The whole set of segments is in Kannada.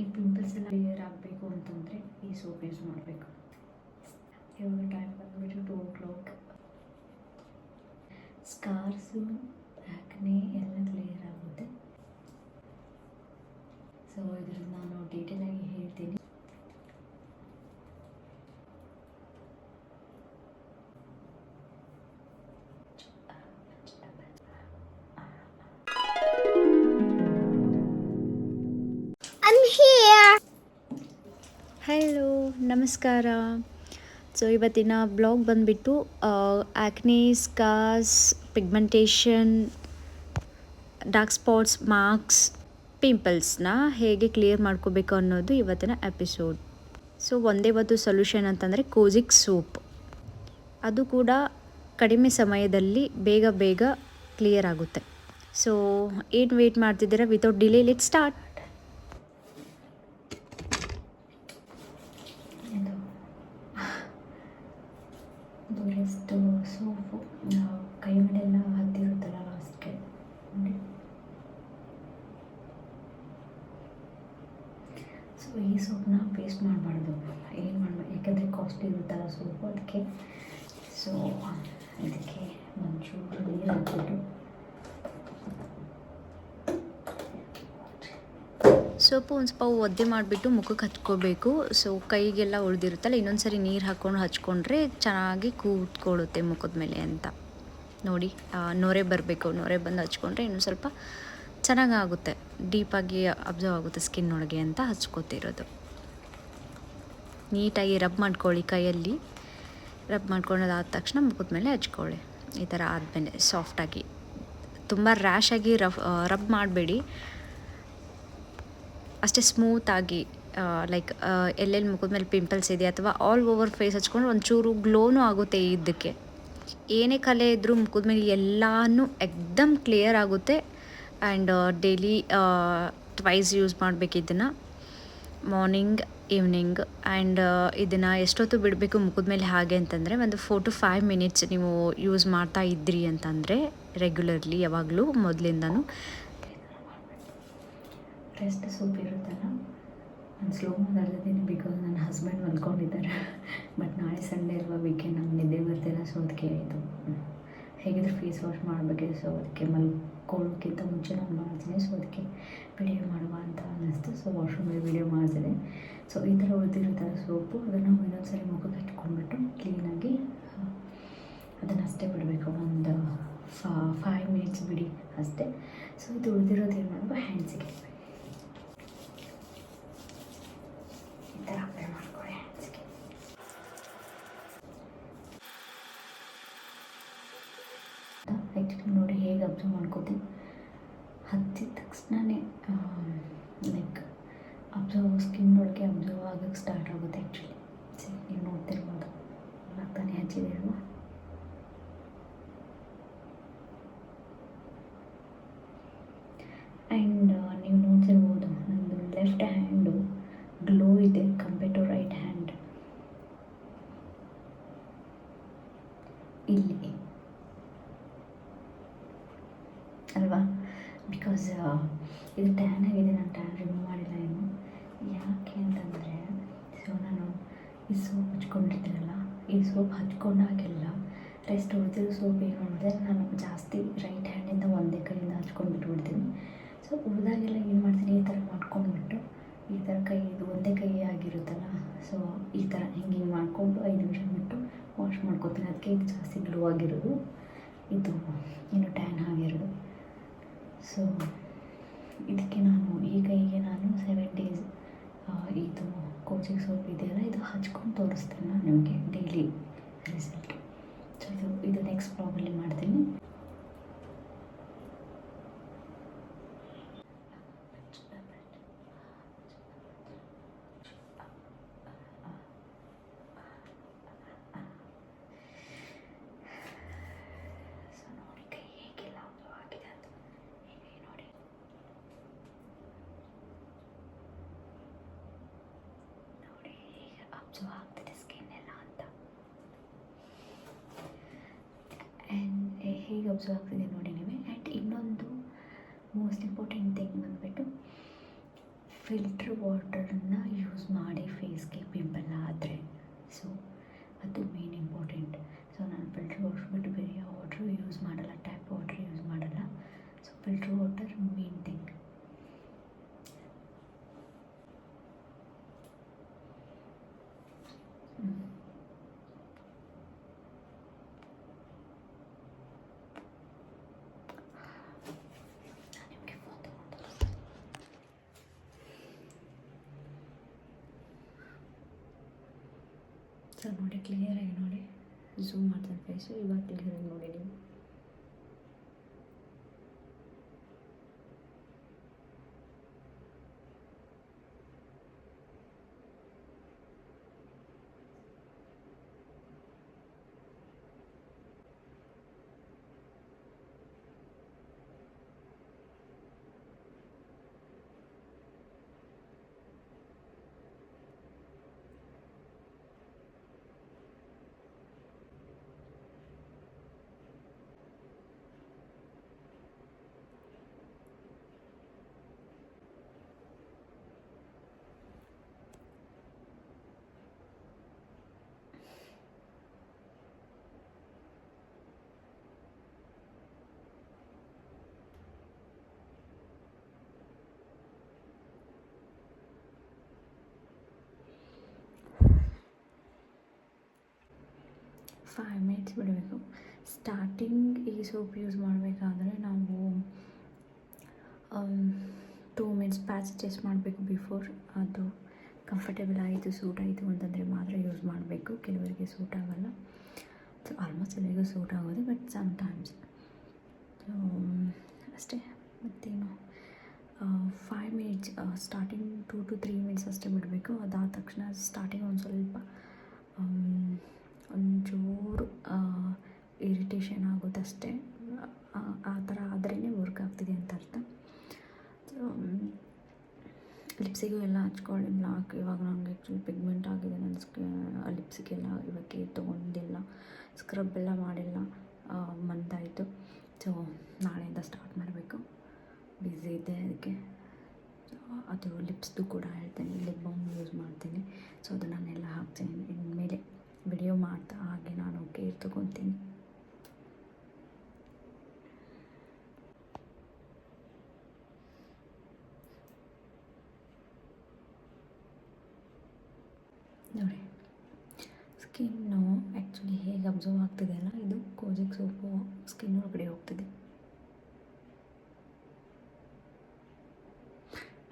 ಈ ಪಿಂಪಲ್ಸ್ ಎಲ್ಲ ಕ್ಲಿಯರ್ ಆಗಬೇಕು ಅಂತಂದರೆ ಈ ಸೋಪ್ ಯೂಸ್ ಮಾಡಬೇಕು. ಇವಾಗ ಟೈಮ್ ಬಂದುಬಿಟ್ಟು two o'clock scars acne ಎಲ್ಲ ಕ್ಲಿಯರ್ ಆಗುತ್ತೆ. ಸೊ ಇದರಲ್ಲಿ ನಾನು ಡೀಟೇಲಾಗಿ ಹೇಳ್ತೀನಿ. ನಮಸ್ಕಾರ. ಸೊ ಇವತ್ತಿನ ಬ್ಲಾಗ್ ಬಂದುಬಿಟ್ಟು acne scars pigmentation dark spots marks ಪಿಂಪಲ್ಸ್ನ ಹೇಗೆ ಕ್ಲಿಯರ್ ಮಾಡ್ಕೋಬೇಕು ಅನ್ನೋದು ಇವತ್ತಿನ ಎಪಿಸೋಡ್ ಸೊ ಒಂದೇ ಒಂದು ಸೊಲ್ಯೂಷನ್ ಅಂತಂದರೆ ಕೋಜಿಕ್ ಸೂಪ್ ಅದು ಕೂಡ ಕಡಿಮೆ ಸಮಯದಲ್ಲಿ ಬೇಗ ಬೇಗ ಕ್ಲಿಯರ್ ಆಗುತ್ತೆ. ಸೊ ಏನು ವೇಟ್ ಮಾಡ್ತಿದ್ದೀರಾ? ವಿತೌಟ್ ಡಿಲೇ ಲೆಟ್ ಸ್ಟಾರ್ಟ್ ಇದು ಇದು ಸೋಪು ಕೈ ಮೇಲೆಲ್ಲ ಹತ್ತಿರುತ್ತಲ್ಲ ಲಾಸ್ಟ್ಗೆ ಸೊ ಈ ಸೋಪ್ನ ವೇಸ್ಟ್ ಮಾಡಬಾರ್ದು. ಏನು ಮಾಡಬಾರ್ದು ಯಾಕಂದರೆ ಕಾಸ್ಟ್ಲಿ ಇರುತ್ತಲ್ಲ ಸೋಪು, ಅದಕ್ಕೆ. ಸೊ ಇದಕ್ಕೆ ಒಂಚೂರು ನೀರು ಹಾಕ್ಬಿಟ್ಟು ಸೋಪು ಒಂದು ಸ್ವಲ್ಪ ಒದ್ದೆ ಮಾಡಿಬಿಟ್ಟು ಮುಖಕ್ಕೆ ಹಚ್ಕೋಬೇಕು ಸೊ ಕೈಗೆಲ್ಲ ಉಳಿದಿರುತ್ತಲ್ಲ ಇನ್ನೊಂದು ಸರಿ ನೀರು ಹಾಕ್ಕೊಂಡು ಹಚ್ಕೊಂಡ್ರೆ ಚೆನ್ನಾಗಿ ಕೂತ್ಕೊಳ್ಳುತ್ತೆ ಮುಖದ ಮೇಲೆ ಅಂತ. ನೋಡಿ ನೊರೆ ಬರಬೇಕು. ನೊರೆ ಬಂದು ಹಚ್ಕೊಂಡ್ರೆ ಇನ್ನೂ ಸ್ವಲ್ಪ ಚೆನ್ನಾಗಾಗುತ್ತೆ. ಡೀಪಾಗಿ ಅಬ್ಸರ್ವ್ ಆಗುತ್ತೆ ಸ್ಕಿನ್ ಒಳಗೆ ಅಂತ ಹಚ್ಕೋತಿರೋದು. ನೀಟಾಗಿ ರಬ್ ಮಾಡ್ಕೊಳ್ಳಿ ಕೈಯಲ್ಲಿ. ರಬ್ ಮಾಡ್ಕೊಳ್ಳೋದಾದ ತಕ್ಷಣ ಮುಖದ ಮೇಲೆ ಹಚ್ಕೊಳ್ಳಿ. ಈ ಥರ ಆದಮೇಲೆ ಸಾಫ್ಟಾಗಿ ತುಂಬ ರ್ಯಾಶಾಗಿ ರಫ್ ರಬ್ ಮಾಡಬೇಡಿ. ಅಷ್ಟೇ ಸ್ಮೂತಾಗಿ ಲೈಕ್ ಎಲ್ಲೆಲ್ಲಿ ಮುಖದ ಮೇಲೆ ಪಿಂಪಲ್ಸ್ ಇದೆ ಅಥವಾ ಆಲ್ ಓವರ್ ಫೇಸ್ ಹಚ್ಕೊಂಡು ಒಂಚೂರು ಗ್ಲೋನು ಆಗುತ್ತೆ ಇದಕ್ಕೆ ಏನೇ ಕಲೆ ಇದ್ದರೂ ಮುಖದ ಮೇಲೆ ಎಲ್ಲನೂ ಎಕ್ದಮ್ ಕ್ಲಿಯರ್ ಆಗುತ್ತೆ ಆ್ಯಂಡ್ ಡೈಲಿ ಟ್ವೈಸ್ ಯೂಸ್ ಮಾಡಬೇಕು ಇದನ್ನು. ಮಾರ್ನಿಂಗ್ ಈವ್ನಿಂಗ್ ಆ್ಯಂಡ್ ಇದನ್ನು ಎಷ್ಟೊತ್ತು ಬಿಡಬೇಕು ಮುಖದ ಮೇಲೆ ಹಾಗೆ ಅಂತಂದರೆ ಒಂದು ಫೋರ್ ಟು ಫೈವ್ ಮಿನಿಟ್ಸ್ ನೀವು ಯೂಸ್ ಮಾಡ್ತಾ ಇದ್ರಿ ಅಂತಂದರೆ ರೆಗ್ಯುಲರ್ಲಿ ಯಾವಾಗಲೂ ಮೊದಲಿಂದನೂ ರೆಸ್ಟ್ ಸೂಪ್ ಇರುತ್ತಲ್ಲ, ನಾನು ಸ್ಲೋ ಮಾತಾಡ್ತಿದ್ದೀನಿ ಬಿಕಾಸ್ ನನ್ನ ಹಸ್ಬೆಂಡ್ ಮಲ್ಕೊಂಡಿದ್ದಾರೆ. ಬಟ್ ನಾಳೆ ಸಂಡೇ ಅಲ್ವಾ ವೀಕೆಂಡ್ ನಂಗೆ ನಿದ್ದೆ ಬರ್ತಿಲ್ಲ ಸೊ ಅದಕ್ಕೆ ಇದು ಹೇಗಿದ್ರು ಫೇಸ್ ವಾಶ್ ಮಾಡಬೇಕಿದೆ ಸೊ ಅದಕ್ಕೆ ಮಲ್ಕೊಳ್ಳೋಕ್ಕಿಂತ ಮುಂಚೆ ನಾನು ಮಾಡ್ತೀನಿ ಸೊ ಅದಕ್ಕೆ ವಿಡಿಯೋ ಮಾಡುವ ಅಂತ ಅನ್ನಿಸ್ತು. ಸೊ ವಾಶ್ರೂಮಲ್ಲಿ ವಿಡಿಯೋ ಮಾಡ್ತಿದೆ ಸೊ ಈ ಥರ ಉಳಿದಿರುತ್ತಲ್ಲ ಸೋಪು ಅದನ್ನು ಇನ್ನೊಂದು ಸರಿ ಮುಖಕ್ಕೆ ಹಚ್ಕೊಂಡ್ಬಿಟ್ಟು ಕ್ಲೀನಾಗಿ ಅದನ್ನು ಅಷ್ಟೇ ಬಿಡಬೇಕು. ಒಂದು ಫೈವ್ ಮಿನಿಟ್ಸ್ ಬಿಡಿ ಅಷ್ಟೇ. ಸೊ ಇದು ಉಳಿದಿರೋದು ಏನು ಮಾಡಬೇಕು? ಹ್ಯಾಂಡ್ಸಿಗೆ ಈ ಥರ ಅಪ್ಲೈ ಮಾಡ್ಕೊಳ್ಳಿ ನೋಡಿ ಹೇಗೆ ಅಬ್ಸರ್ವ್ ಮಾಡ್ಕೋತೀನಿ ಹತ್ತಿದ ತಕ್ಷಣವೇ ಲೈಕ್ ಅಬ್ಸರ್ವ್ ಸ್ಕಿನ್ ಒಳಗೆ ಅಬ್ಸರ್ವ್ ಆಗೋಕ್ಕೆ ಸ್ಟಾರ್ಟ್ ಆಗುತ್ತೆ ಆ್ಯಕ್ಚುಲಿ ಸರಿ ನೀವು ನೋಡ್ತಿರ್ಬೋದು ತಾನೇ ಹಚ್ಚಿದೆ ಅಲ್ವಾ ಆ್ಯಂಡ್ ನೀವು ನೋಡ್ತಿರ್ಬೋದು ನಂದು ಲೆಫ್ಟ್ ಹ್ಯಾಂಡು ಗ್ಲೋ ಇದೆ ಕಂಪೇರ್ ಟು ರೈಟ್ ಹ್ಯಾಂಡ್ ಇಲ್ಲಿ ಅಲ್ವಾ ಬಿಕಾಸ್ ಇದು ಟ್ಯಾನ್ ನಾನು ರಿಮೂವ್ ಮಾಡಿಲ್ಲ ಏನು ಯಾಕೆ ಅಂತಂದರೆ ಸೊ ನಾನು ಈ ಸೋಪ್ ಹಚ್ಕೊಂಡಿರ್ತೀನಲ್ಲ, ಈ ಸೋಪ್ ಹಚ್ಕೊಂಡಾಗೆಲ್ಲ ರೆಸ್ಟ್ ಉಳಿದಿರೋ ಸೋಪ್ ಏನು ಅಂದರೆ ನಾನು ಜಾಸ್ತಿ ರೈಟ್ ಹ್ಯಾಂಡಿಂದ ಒಂದೇ ಕೈಯಿಂದ ಹಚ್ಕೊಂಡು ಬಿಟ್ಬಿಡ್ತೀನಿ. ಸೊ ಉಳಿದಾಗೆಲ್ಲ ಏನು ಮಾಡ್ತೀನಿ, ಈ ಥರ ಮಾಡ್ಕೊಂಡ್ಬಿಟ್ಟು, ಈ ಥರ ಕೈ ಇದು ಒಂದೇ ಕೈ ಆಗಿರುತ್ತಲ್ಲ ಸೊ ಈ ಥರ ಹಿಂಗೆ ಹಿಂಗೆ ಮಾಡಿಕೊಂಡು ಐದು ನಿಮಿಷ ಬಿಟ್ಟು ವಾಶ್ ಮಾಡ್ಕೊತೀನಿ. ಅದಕ್ಕೆ ಇದು ಜಾಸ್ತಿ ಗ್ಲೋ ಆಗಿರೋದು. ಇದು, ಏನು ಟ್ಯಾನ್ ಆಗಿರೋದು ಸೊ ಇದಕ್ಕೆ ನಾನು ಈಗ ಈಗ ನಾನು ಸೆವೆನ್ ಡೇಸ್ ಇದು ಕೋಚಿಂಗ್ ಸೋಪ್ ಇದೆಯಲ್ಲ, ಇದು ಹಚ್ಕೊಂಡು ತೋರಿಸ್ತೇನೆ ನಾನು ನಿಮಗೆ ಡೈಲಿ ರಿಸಲ್ಟ್ ಸೊ ಇದು ಇದು ನೆಕ್ಸ್ಟ್ ಬ್ಲಾಗಲ್ಲಿ ಮಾಡ್ತೀನಿ ಸೊ ನೋಡಿ ಕೈ ಹೇಗೆಲ್ಲ ಆಗಿದೆ ಅಂತ ಹೀಗೆ ನೋಡಿ ನೋಡಿ ಹೇಗೆ ಅಬ್ಸರ್ವ್ ಆಗ್ತಿದೆ ಸ್ಕಿನ್ ಎಲ್ಲ ಅಂತ ಆ್ಯಂಡ್ ಅಬ್ಸರ್ವ್ ಆಗ್ತಿದೆ ನೋಡಿ ನೀವೇ. ಆ್ಯಂಡ್ ಇನ್ನೊಂದು ಮೋಸ್ಟ್ ಇಂಪಾರ್ಟೆಂಟ್ ಥಿಂಗ್ ಬಂದುಬಿಟ್ಟು ಫಿಲ್ಟ್ರ್ ವಾಟರನ್ನ ಯೂಸ್ ಮಾಡಿ ಫೇಸ್ಗೆ ಪಿಂಪಲ್ ಆದರೆ. ಸೊ ಅದು ಮೇನ್ ಇಂಪಾರ್ಟೆಂಟ್ ಸೊ ನಾನು ಫಿಲ್ಟ್ರ್ ವಾಟರ್ ಬಿಟ್ಟು ಬೇರೆ ಯಾವ ವಾಟ್ರು ಯೂಸ್ ಮಾಡಲ್ಲ ಟ್ಯಾಪ್ ವಾಟ್ರ್ ಯೂಸ್ ಮಾಡಲ್ಲ so filter water main thing ನಾನು ನಿಮಗೆ ಫೋನ್ ತಗೊಂಡು ಸೊ ನೋಡಿ ಕ್ಲಿಯರಾಗಿ ನೋಡಿ. ಝೂಮ್ ಮಾಡ್ತಾನೆ ಫೇಸು ಇವಾಗ ಕ್ಲಿಯರಾಗಿ ನೋಡಿ ನೀವು. ಫೈವ್ ಮಿನಿಟ್ಸ್ ಬಿಡಬೇಕು. ಸ್ಟಾರ್ಟಿಂಗ್ ಈ ಸೋಪ್ ಯೂಸ್ ಮಾಡಬೇಕಾದ್ರೆ ನಾವು ಟೂ ಮಿನಿಟ್ಸ್ ಪ್ಯಾಚ್ ಟೆಸ್ಟ್ ಮಾಡಬೇಕು ಬಿಫೋರ್ ಅದು ಕಂಫರ್ಟೇಬಲ್ ಆಯಿತು ಸೂಟ್ ಆಯಿತು ಅಂತಂದರೆ ಮಾತ್ರ ಯೂಸ್ ಮಾಡಬೇಕು. ಕೆಲವರಿಗೆ ಸೂಟ್ ಆಗೋಲ್ಲ. ಸೊ ಆಲ್ಮೋಸ್ಟ್ ಎಲ್ಲರಿಗೂ ಸೂಟ್ ಆಗೋದು ಬಟ್ ಸಮ್ ಟೈಮ್ಸ್ ಸೊ ಅಷ್ಟೇ. ಮತ್ತೇನು? Five minutes starting two to three minutes ಅಷ್ಟೇ ಬಿಡಬೇಕು. ಅದಾದ ತಕ್ಷಣ ಸ್ಟಾರ್ಟಿಂಗ್ ಒಂದು ಸ್ವಲ್ಪ ಆಮ್, ಒಂಚೂರು ಇರಿಟೇಷನ್ ಆಗೋದಷ್ಟೇ. ಆ- ಥರ ಆದ್ರೇ ವರ್ಕ್ ಆಗ್ತಿದೆ ಅಂತ ಅರ್ಥ. ಸೊ ಲಿಪ್ಸಿಗೂ ಎಲ್ಲ ಹಚ್ಕೊಳ್ಳಿ ಬ್ಲಾಕ್ ಇವಾಗ ನನಗೆ ಆ್ಯಕ್ಚುಲಿ ಪಿಗ್ಮೆಂಟ್ ಆಗಿದೆ ನನ್ನ ಸ್ಕ ಲಿಪ್ಸಿಗೆಲ್ಲ ಇವಾಗ ತೊಗೊಂಡಿಲ್ಲ. ಸ್ಕ್ರಬ್ ಎಲ್ಲ ಮಾಡಿಲ್ಲ ಮಂತಾಯಿತು ಸೊ ನಾಳೆಯಿಂದ ಸ್ಟಾರ್ಟ್ ಮಾಡಬೇಕು. ಬ್ಯುಸಿ ಇದೆ ಅದಕ್ಕೆ. ಅದು ಲಿಪ್ಸ್ದು ಕೂಡ ಹೇಳ್ತೇನೆ ಲಿಪ್ ಬಾಮ್ ಯೂಸ್ ಮಾಡ್ತೀನಿ ಸೊ ಅದು ನಾನೆಲ್ಲ ಹಾಕ್ತೀನಿ ಇನ್ಮೇಲೆ ವಿಡಿಯೋ ಮಾಡ್ತಾ ಹಾಗೆ ನಾನು ಕೇರ್ ತೊಗೊತೀನಿ ನೋಡಿ ಸ್ಕಿನ್ನು ಆ್ಯಕ್ಚುಲಿ ಹೇಗೆ ಅಬ್ಸರ್ವ್ ಆಗ್ತಿದೆ ಅಲ್ಲ? ಇದು ಕೋಜಿಕ್ ಸೋಪು ಸ್ಕಿನ್ ಒಳಗಡೆ ಹೋಗ್ತಿದೆ.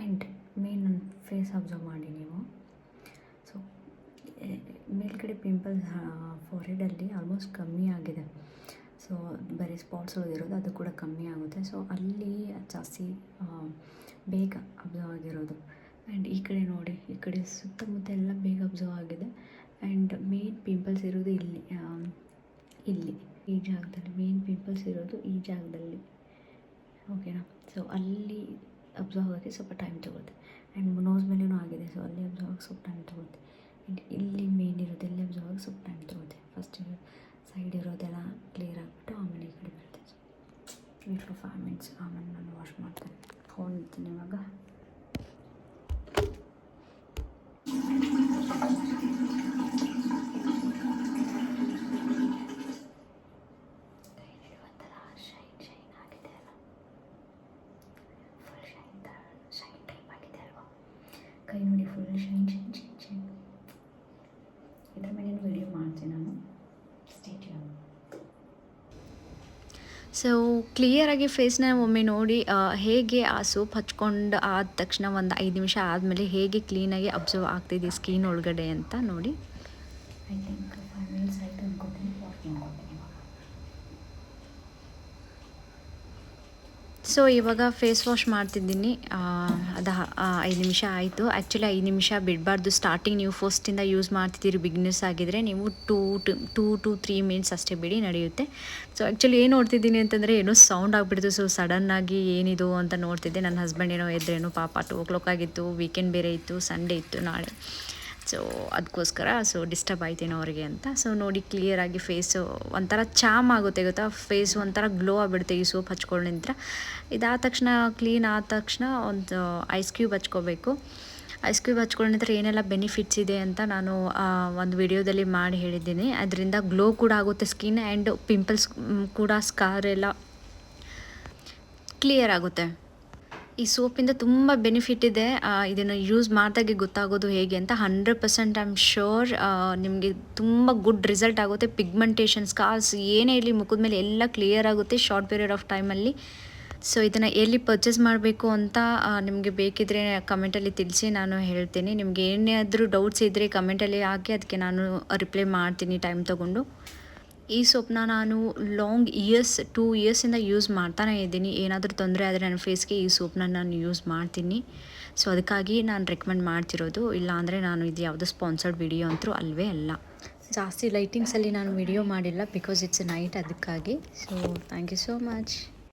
ಆ್ಯಂಡ್ ಮೇನ್ ನನ್ನ ಫೇಸ್ ಅಬ್ಸರ್ವ್ ಮಾಡಿ ನೀವು. ಸೊ ಮೇಲ್ಗಡೆ ಪಿಂಪಲ್ಸ್ ಫೋರೆಡಲ್ಲಿ ಆಲ್ಮೋಸ್ಟ್ ಕಮ್ಮಿ ಆಗಿದೆ. ಸೊ ಬರೀ ಸ್ಪಾಟ್ಸ್ ಇರೋದು, ಅದು ಕೂಡ ಕಮ್ಮಿ ಆಗುತ್ತೆ. ಸೊ ಅಲ್ಲಿ ಜಾಸ್ತಿ ಬೇಗ ಅಬ್ಸರ್ವ್ ಆಗಿರೋದು. ಆ್ಯಂಡ್ ಈ ಕಡೆ ನೋಡಿ, ಈ ಕಡೆ ಸುತ್ತಮುತ್ತ ಎಲ್ಲ ಬೇಗ ಅಬ್ಸರ್ವ್ ಆಗಿದೆ. ಆ್ಯಂಡ್ ಮೇನ್ ಪಿಂಪಲ್ಸ್ ಇರೋದು ಇಲ್ಲಿ ಇಲ್ಲಿ. ಈ ಜಾಗದಲ್ಲಿ ಮೇನ್ ಪಿಂಪಲ್ಸ್ ಇರೋದು ಈ ಜಾಗದಲ್ಲಿ. ಓಕೆನಾ ಸೊ ಅಲ್ಲಿ ಅಬ್ಸರ್ವ್ ಆಗೋಕ್ಕೆ ಸ್ವಲ್ಪ ಟೈಮ್ ತೊಗೊಳುತ್ತೆ ಆ್ಯಂಡ್ ನೋಸ್ ಮೇಲೇನೂ ಆಗಿದೆ ಸೊ ಅಲ್ಲಿ ಅಬ್ಸರ್ವ್ ಆಗೋಕ್ಕೆ ಸ್ವಲ್ಪ ಟೈಮ್ ತೊಗೊಳುತ್ತೆ ಆ್ಯಂಡ್ ಇಲ್ಲಿ ಮೇನ್ ಇರೋದು ಇಲ್ಲಿ ಅಬ್ಸರ್ವ್ ಆಗೋಕ್ಕೆ ಸ್ವಲ್ಪ ಟೈಮ್ ತೊಗೊಳುತ್ತೆ ಫಸ್ಟ್ ಸೈಡ್ ಇರೋದೆಲ್ಲ ಕ್ಲಿಯರ್ ಆಗಿಬಿಟ್ಟು ಆಮೇಲೆ ಈ ಕಡೆ ಬರುತ್ತೆ. ಸೊ ಫೈವ್ ಮಿನಿಟ್ಸ್ ಆಮೇಲೆ ನಾನು ವಾಶ್ ಮಾಡ್ತೇನೆ. ಫೋನ್ ಇರ್ತೀನಿ ಇವಾಗ ಕೈ ಹಿಡಿಯುವಂಥರ ಶೈನ್ ಶೈನ್ ಆಗಿದೆ ಅಲ್ಲ ಫುಲ್ ಶೈನ್ ಶೈನ್ ಟೈಪ್ ಆಗಿದೆ ಅಲ್ವಾ ಕೈ ನೋಡಿ full shine shine shine shine ಇದ್ರ ಮೇಲೆ ವಿಡಿಯೋ ಮಾಡ್ತೀನಿ ನಾನು? ಸ್ಟೇಟ್ ಸೊ ಕ್ಲಿಯರಾಗಿ ಫೇಸ್ನ ಒಮ್ಮೆ ನೋಡಿ ಹೇಗೆ ಆ ಸೋಪ್ ಹಚ್ಕೊಂಡು ಆದ ತಕ್ಷಣ ಒಂದು ಐದು ನಿಮಿಷ ಆದಮೇಲೆ ಹೇಗೆ ಕ್ಲೀನಾಗಿ ಅಬ್ಸರ್ವ್ ಆಗ್ತಿದೆ ಸ್ಕಿನ್ ಒಳಗಡೆ ಅಂತ ನೋಡಿ. ಐ ಥಿಂಕ್ ಫೈವ್ ಮಿನಿಟ್ಸ್ ಆಯಿತು ಅನ್ಕೋತೀನಿ ವಾಶ್ ಮಾಡ್ಕೊತೀನಿ ಇವಾಗ ಸೊ ಇವಾಗ ಫೇಸ್ ವಾಶ್ ಮಾಡ್ತಿದ್ದೀನಿ. ಅದು ಐದು ನಿಮಿಷ ಆಯಿತು. ಆ್ಯಕ್ಚುಲಿ ಐದು ನಿಮಿಷ ಬಿಡಬಾರ್ದು. ಸ್ಟಾರ್ಟಿಂಗ್ ನೀವು ಫಸ್ಟಿಂದ ಯೂಸ್ ಮಾಡ್ತಿದ್ದೀರಿ ಬಿಗ್ನೆಸ್ ಆಗಿದ್ರೆ ನೀವು two to two to three minutes ಅಷ್ಟೇ ಬಿಡಿ, ನಡೆಯುತ್ತೆ. ಸೊ ಆ್ಯಕ್ಚುಲಿ ಏನು ನೋಡ್ತಿದ್ದೀನಿ ಅಂತಂದರೆ ಏನೋ ಸೌಂಡ್ ಆಗಿಬಿಡ್ತು. ಸೊ ಸಡನ್ನಾಗಿ ಏನಿದು ಅಂತ ನೋಡ್ತಿದ್ದೆ. ನನ್ನ ಹಸ್ಬೆಂಡ್ ಏನೋ ಎದ್ರೇನೋ ಪಾಪ ಟು ಓ ಕ್ಲಾಕ್ ಆಗಿತ್ತು. ವೀಕೆಂಡ್ ಬೇರೆ ಇತ್ತು ಸಂಡೇ ಇತ್ತು, ನಾಳೆ. ಸೊ ಅದಕ್ಕೋಸ್ಕರ ಸೊ ಡಿಸ್ಟರ್ಬ್ ಆಯ್ತೇನೋ ಅವರಿಗೆ ಅಂತ. ಸೊ ನೋಡಿ ಕ್ಲಿಯರಾಗಿ ಫೇಸು ಒಂಥರ ಚಾಮ್ ಆಗುತ್ತೆ ಗೊತ್ತಾ? ಫೇಸ್ ಒಂಥರ ಗ್ಲೋ ಆಗಿಬಿಡುತ್ತೆ ಈ ಸೋಪ್ ಹಚ್ಕೊಂಡು ನಿಂತರ ಇದಾದ ತಕ್ಷಣ ಕ್ಲೀನ್ ಆದ ತಕ್ಷಣ ಒಂದು ಐಸ್ ಕ್ಯೂಬ್ ಹಚ್ಕೋಬೇಕು. ಐಸ್ ಕ್ಯೂಬ್ ಹಚ್ಕೊಂಡಿದ್ರೆ ಏನೆಲ್ಲ ಬೆನಿಫಿಟ್ಸ್ ಇದೆ ಅಂತ ನಾನು ಒಂದು ವಿಡಿಯೋದಲ್ಲಿ ಮಾಡಿ ಹೇಳಿದ್ದೀನಿ. ಅದರಿಂದ ಗ್ಲೋ ಕೂಡ ಆಗುತ್ತೆ ಸ್ಕಿನ್ ಆ್ಯಂಡ್ ಪಿಂಪಲ್ಸ್ ಕೂಡ ಸ್ಕಾರ್ ಎಲ್ಲ ಕ್ಲಿಯರ್ ಆಗುತ್ತೆ. ಈ ಸೋಪಿಂದ ತುಂಬ ಬೆನಿಫಿಟ್ ಇದೆ. ಇದನ್ನು ಯೂಸ್ ಮಾಡಿದಾಗೆ ಗೊತ್ತಾಗೋದು ಹೇಗೆ ಅಂತ hundred percent I am sure ನಿಮಗೆ ತುಂಬ ಗುಡ್ ರಿಸಲ್ಟ್ ಆಗುತ್ತೆ. ಪಿಗ್ಮೆಂಟೇಷನ್ ಸ್ಕಾರ್ಸ್ ಏನೇ ಇರಲಿ ಮುಖದ ಮೇಲೆ ಎಲ್ಲ ಕ್ಲಿಯರ್ ಆಗುತ್ತೆ ಶಾರ್ಟ್ ಪೀರಿಯಡ್ ಆಫ್ ಟೈಮಲ್ಲಿ ಸೊ ಇದನ್ನು ಎಲ್ಲಿ ಪರ್ಚೇಸ್ ಮಾಡಬೇಕು ಅಂತ ನಿಮಗೆ ಬೇಕಿದ್ರೆ ಕಮೆಂಟಲ್ಲಿ ತಿಳಿಸಿ, ನಾನು ಹೇಳ್ತೀನಿ. ನಿಮಗೆ ಆದರೂ ಡೌಟ್ಸ್ ಇದ್ದರೆ ಕಮೆಂಟಲ್ಲಿ ಹಾಕಿ, ಅದಕ್ಕೆ ನಾನು ರಿಪ್ಲೈ ಮಾಡ್ತೀನಿ ಟೈಮ್ ತೊಗೊಂಡು. ಈ ಸೋಪ್ನ ನಾನು ಲಾಂಗ್ ಇಯರ್ಸ್ ಟೂ ಇಯರ್ಸಿಂದ ಯೂಸ್ ಮಾಡ್ತಾನೆ ಇದ್ದೀನಿ. ಏನಾದರೂ ತೊಂದರೆ ಆದರೆ ನನ್ನ ಫೇಸ್ಗೆ ಈ ಸೋಪ್ನ ನಾನು ಯೂಸ್ ಮಾಡ್ತೀನಿ. ಸೊ ಅದಕ್ಕಾಗಿ ನಾನು ರೆಕಮೆಂಡ್ ಮಾಡ್ತಿರೋದು. ಇಲ್ಲಾಂದರೆ ನಾನು ಇದು ಯಾವುದೋ ಸ್ಪಾನ್ಸರ್ಡ್ ವಿಡಿಯೋ ಅಂತೂ ಅಲ್ವೇ ಅಲ್ಲ. ಜಾಸ್ತಿ ಲೈಟಿಂಗ್ಸಲ್ಲಿ ನಾನು ವಿಡಿಯೋ ಮಾಡಿಲ್ಲ ಬಿಕಾಸ್ ಇಟ್ಸ್ ನೈಟ್ ಅದಕ್ಕಾಗಿ. So thank you so much